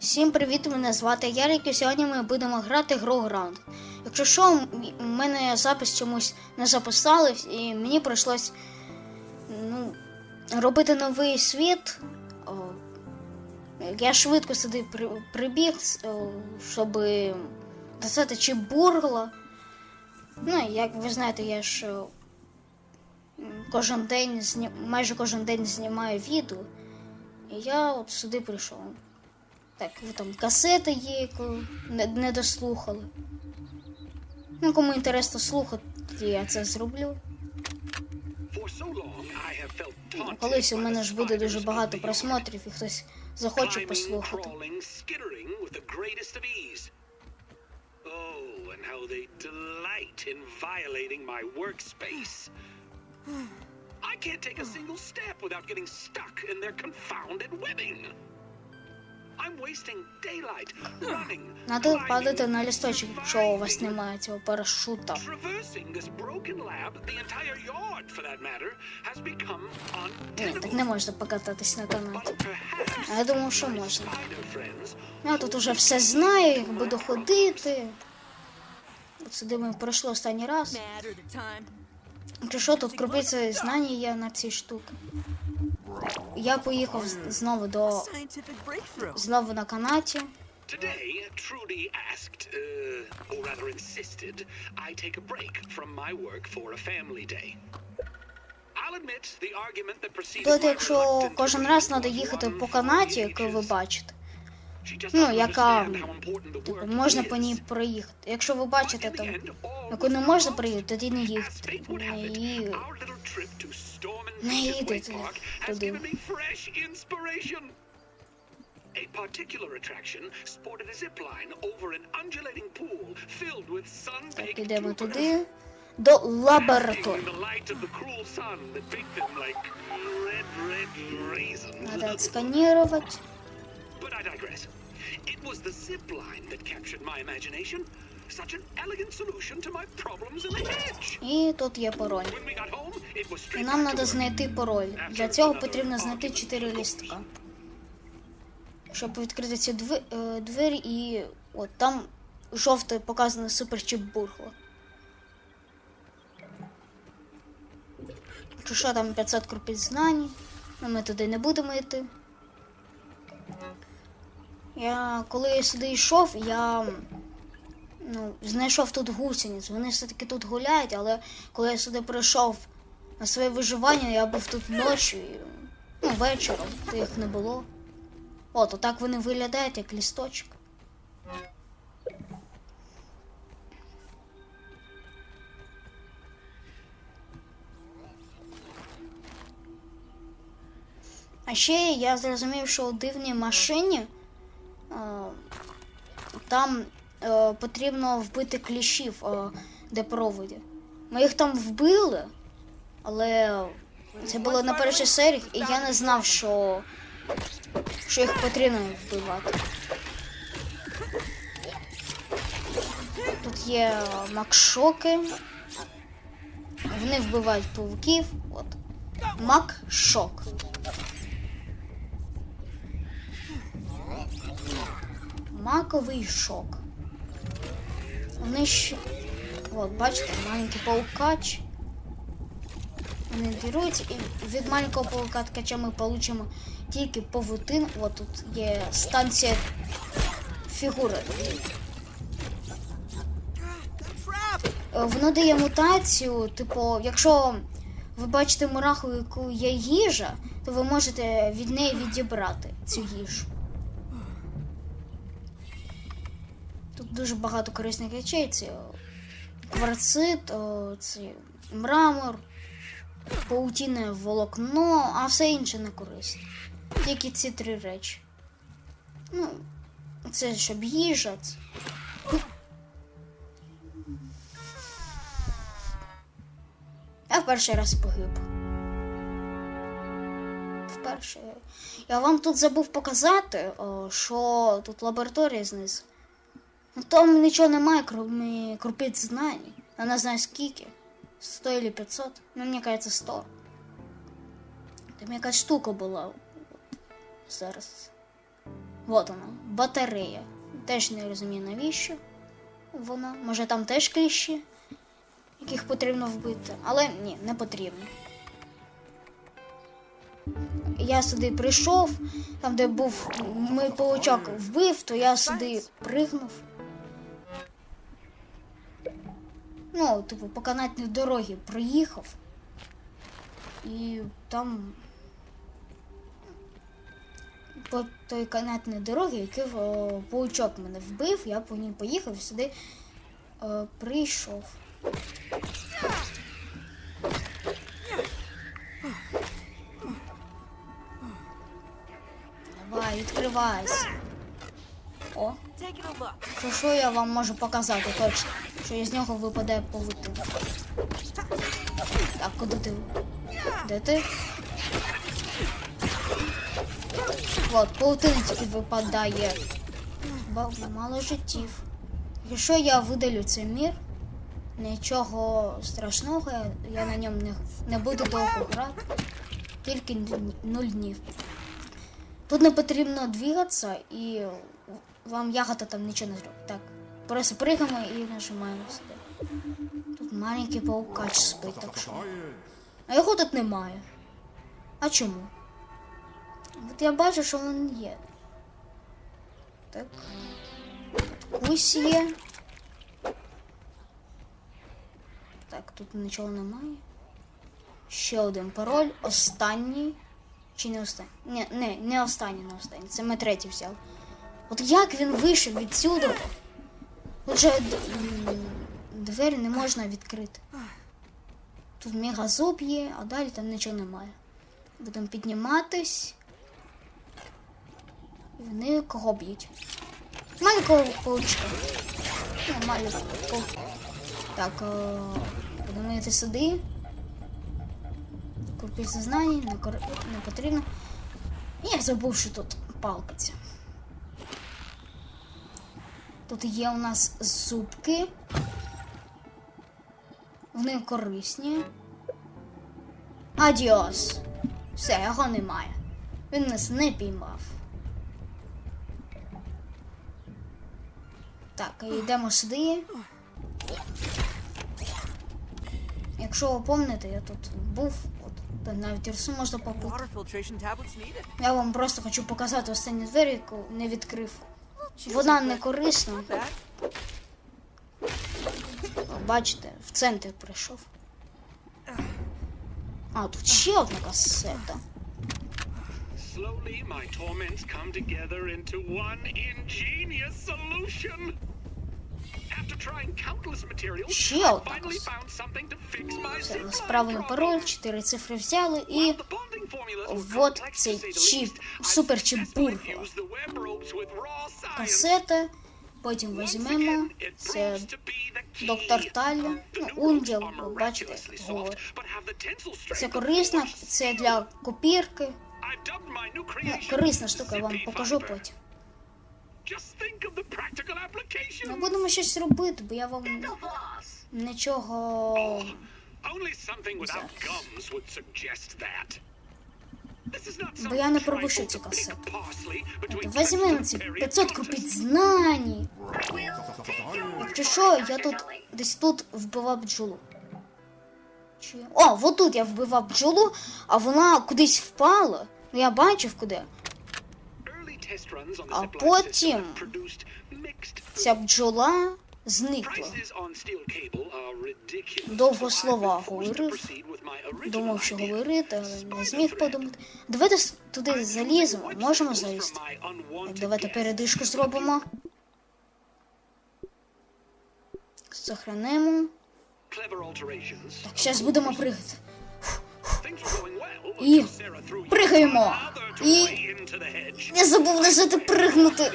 Всім привіт! Мене звати Ярик, і сьогодні ми будемо грати гру Граунд. Якщо що, у мене запис чомусь не записали, і мені прийшлось ну, робити новий світ. Я швидко сюди прибіг, щоб достати чи бургла. Ну, як ви знаєте, я ж кожен день майже кожен день знімаю відео. І я от сюди прийшов. Так, ви там касети є, яку не, не дослухали. Ну, кому інтересно слухати, я це зроблю. Ну, Колись у мене ж буде дуже багато просмотрів і хтось захоче послухати. Oh. I can't take a single step without getting stuck in their confounded webbing. Надо падати на лісточок, якщо у вас немає цього парашута. Ні, так не можна покататись на канаті. А я думав, що можна. Я тут уже все знаю, як буду ходити. От сюди ми пройшли останній раз. Якщо що, тут крупиця знання є на ці штуки. Я поїхав знову до знову на канаті. Today, Trudy asked, uh, or rather insisted, I take a break from my work for a family day. Тут, якщо кожен раз треба їхати по канаті, яку ви бачите. Ну, яка типу, можна по ній проїхати. Якщо ви бачите там, яку не можна проїхати, тоді не їхати. Не їдете туди. A particular attraction sported a zip line over an undulating pool filled with sun-baked ідемо troopers. туди. До лабораторії. Надо отсканировать. But I digress. Was the zip line that captured my imagination. Such an elegant solution to my problems in the hedge. І тут є пароль. When we got home, it was І straight нам back треба to work. знайти пароль. Для цього потрібно знайти 4 лістка. Щоб відкрити ці дви- е, двері і от там жовте показано суперчіп бурхло. Чи що там 500 крупиць знань. Ну, ми туди не будемо йти. Я коли я сюди йшов, я ну, знайшов тут гусениць. Вони все-таки тут гуляють, але коли я сюди прийшов на своє виживання, я був тут ночі, ну, вечором, їх не було. От, отак вони виглядають, як лісточок. А ще я зрозумів, що у дивній машині там е, потрібно вбити кліщів, е, де проводі. Ми їх там вбили, але це було на першій серії, і я не знав, що, що їх потрібно вбивати. Тут є макшоки. Вони вбивають павуків. От. Макшок. Маковий шок. Вони ще. От, бачите, маленький паукач. Вони деруться, і від маленького паука ткача ми получимо тільки павутин. От тут є станція фігури. Е, Воно дає мутацію, типу, якщо ви бачите мураху, яку є їжа, то ви можете від неї відібрати цю їжу. Дуже багато корисних речей. Це кварцит, це мрамор, паутіне волокно, а все інше не корисне. Тільки ці три речі. Ну, це щоб їжа. Я в перший раз погиб. Вперше. Я вам тут забув показати, що тут лабораторія знизу. Ну там нічого немає, крім крупиць знань. Я не знаю скільки. 100 или 500. Ну, мені кажется, 100. Там якась штука була. Зараз. Вот вона, батарея. Теж не розумію навіщо вона. Може там теж кліщі, яких потрібно вбити. Але ні, не потрібно. Я сюди прийшов, там, де був мій паучок вбив, то я сюди пригнув. Ну, типу, по канатній дорогі проїхав. І там по той канатній дорогі, який о, паучок мене вбив, я по ній поїхав і сюди е, прийшов. Давай, відкривайся. О, що я вам можу показати точно, що із нього випадає павутин. Так, куди ти? Де ти? От, павутина тільки випадає. Мало життів. Якщо я видалю цей мір, нічого страшного, я, я на ньому не, не буду довго грати. Тільки нуль днів. Тут не потрібно двигатися і вам ягода там нічого не зробить. Так, просто пригаємо і нажимаємо сюди. Тут маленький паукач спить, так що. А його тут немає. А чому? От я бачу, що він є. Так. Кусь є. Так, тут нічого немає. Ще один пароль. Останній. Чи не останній? Ні, не, не останній, не останній. Це ми третій взяли. От як він вийшов відсюди? Отже, двері не можна відкрити. Тут мегазуб є, а далі там нічого немає. Будемо підніматись. І вони кого б'ють? Маленького паучка. Ну, маленького паука. Так, е, будемо йти сюди. Купити зазнання, не, кор... не потрібно. Я забув, що тут палка ця. Тут є у нас зубки. Вони корисні. Адіос. Все, його немає. Він нас не піймав. Так, йдемо сюди. Якщо ви пам'ятаєте, я тут був, от та навіть рису можна needed. Я вам просто хочу показати останню двері, яку не відкрив. Вона не корисна. Бачите, в центр прийшов. А, тут ще одна касета. Slowly, my torments come together into one ingenious solution. After trying countless materials, Ще I finally found something to fix my Все, справили пароль. 4 цифри взяли і вот цей say the чіп, least, Касета. Потім візьмемо. Це доктор Талля. The Ну, Унділ, ви бачите, говорить. Це корисно, це для копірки. Ну, корисна штука, я вам покажу потім. Ми будемо щось робити, бо я вам нічого. Only something without gums would suggest that. Бо я не пропущу цю касету. Візьмемо Texas ці Perry 500 Countess. копійць знань. Якщо що, я тут десь тут вбивав бджолу. Чи... О, вот тут я вбивав бджолу, а вона кудись впала. Ну я бачив куди. А потім ця бджола зникла. Довго слова говорив. Думав, що говорити, але не зміг подумати. Давайте туди заліземо, можемо залізти. Так, давайте передишку зробимо. Сохранимо. Так, зараз будемо пригати. І пригаємо. І не забув нажати пригнути.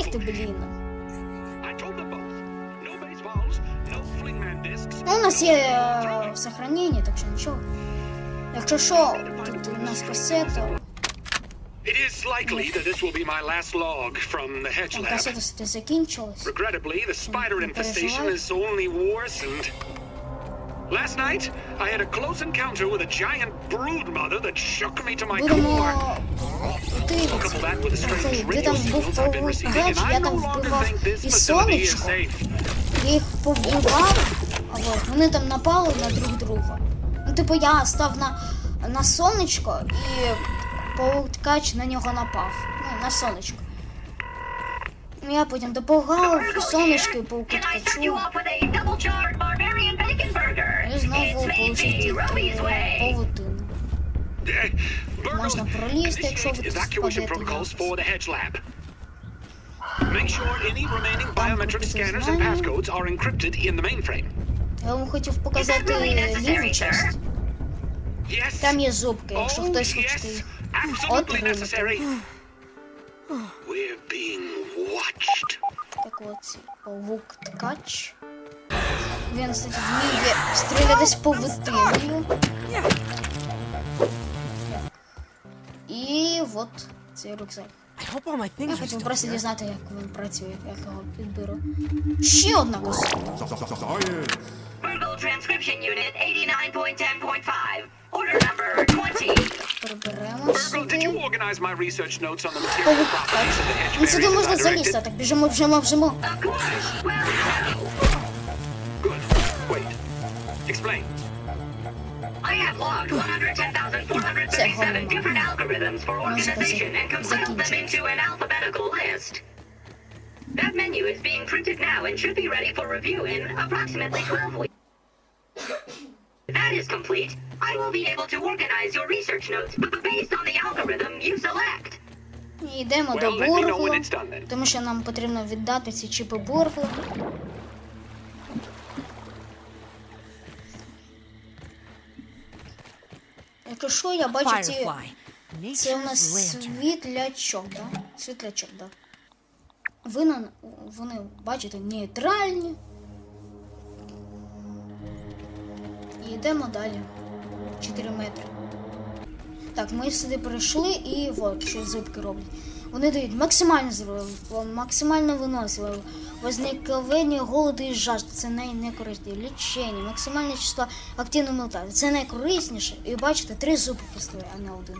Ех ти, блін. Ну, у нас є е, сохранення, так що нічого. Якщо що, тут у нас касета. It is likely that this will be my last log from the hedge Там lab. касета все закінчилась. Regrettably, the spider Не infestation переживай. is only worsened. Last night, I had a close encounter with a giant brood mother that shook me to my core. Couple that with the strange radio там був signals I've been receiving, and я I no там longer вбивав think this і facility is сонечко. safe. Я їх повбивав, а от вони там напали на друг друга. Ну, типу, я став на, на сонечко і павук-ткач на нього напав. Ну, на сонечко. Ну, Я потім допомагав сонечку і Can Eh, Virgo, Можна пролізти, якщо ви initiate тут evacuation спадете protocols якось. for the hedge lab. Make sure any remaining biometric купити scanners and знання. passcodes are encrypted in the mainframe. Я вам хотів показати really necessary, ліву частину. Yes. Там є зубки, якщо oh, хтось хоче yes. їх. Absolutely отримати. necessary. We're being watched. Так от, цей павук-ткач. Він, кстати, вміє стріляти з павутиною. І от цей рюкзак. I hope all my Я things are хотів still просто here. дізнати, як він працює, як його підберу. Ще одна коса. Virgo transcription unit 89.10.5. Order number 20. Приберемо Virgo, did you сюди. organize my research notes on the material Павук-ткач. properties of the hedge Ну сюди berries можна as I залізти, directed? так біжимо, біжимо, біжимо. Explain. I have logged 110,437 different algorithms for organization and compiled them into an alphabetical list. That menu is being printed now and should be ready for review in approximately 12 weeks. That is complete. I will be able to organize your research notes based on the algorithm you select. І Йдемо Well, done then. тому що нам потрібно віддати ці чіпи Бургла. Що, я бачу ці... Це у нас світлячок, да? Світлячок, да. Ви на... Вони, бачите, нейтральні. І йдемо далі. 4 метри. Так, ми сюди прийшли і от що зубки роблять. Вони дають максимальне здоров'я, максимальне виносливе, возникновення голоду і жажди. Це най- найкорисніше. Лічення, максимальне число активної мутації. Це найкорисніше. І бачите, три зуби поставили, а не один.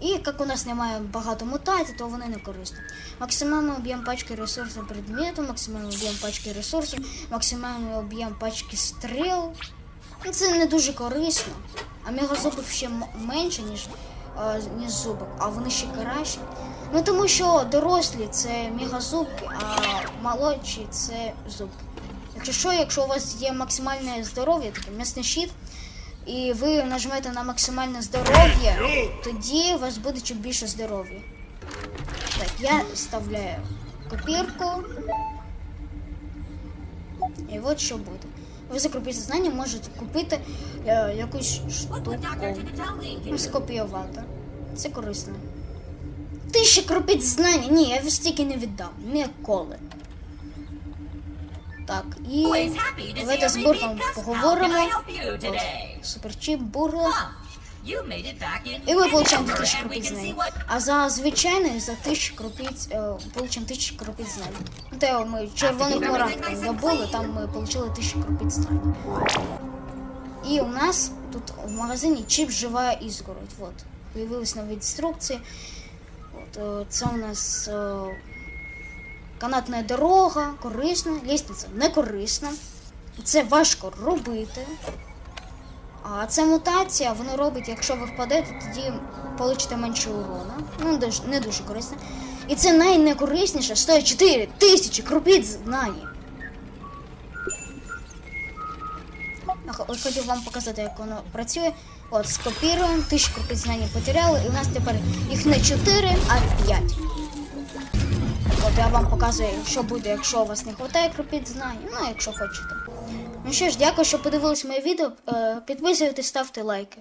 І як у нас немає багато мутацій, то вони не корисні. Максимальний об'єм пачки ресурсів предмету, максимальний об'єм пачки ресурсів, максимальний об'єм пачки стріл. Ну, це не дуже корисно. А мегазубок ще менше, ніж, е, ніж зубок, а вони ще кращі. Ну тому що дорослі це мегазубки, а молодші це зубки. Якщо що, якщо у вас є максимальне здоров'я, таке м'ясний щит, і ви нажмете на максимальне здоров'я, тоді у вас буде чуть більше здоров'я. Так, я вставляю копірку. І от що буде. Ви за кропіть знання можете купити е, якусь штуку. Скопіювати. Це корисно. Ти ще кропіть знання. Ні, я стільки не віддам. Ніколи. Так, і давайте з бургом поговоримо. От, суперчіп бурга. І ми получаємо 2000 кропіть знань. А за звичайний, за 1000 кропіть, е, получимо 1000 кропіть знань. Ну, Те ми червоних мурах там забули, там ми получили 1000 кропіть знань. І у нас тут в магазині чіп жива ізгородь. Вот. Появились нові інструкції. От, е, це у нас е, канатна дорога, корисна, лістниця не корисна. Це важко робити. А це мутація, воно робить, якщо ви впадете, тоді получите менше урона. Ну, не дуже корисне. І це найнекорисніше, стоїть 4 тисячі кропіт знань. Я хотів вам показати, як воно працює. От, скопіруємо, тисячу кропіт знань потеряли, і у нас тепер їх не 4, а 5. Я вам показую, що буде, якщо у вас не вистачає кропіт знань, ну якщо хочете. Ну що ж, дякую, що подивились моє відео. Е, Підписуйтесь, ставте лайки.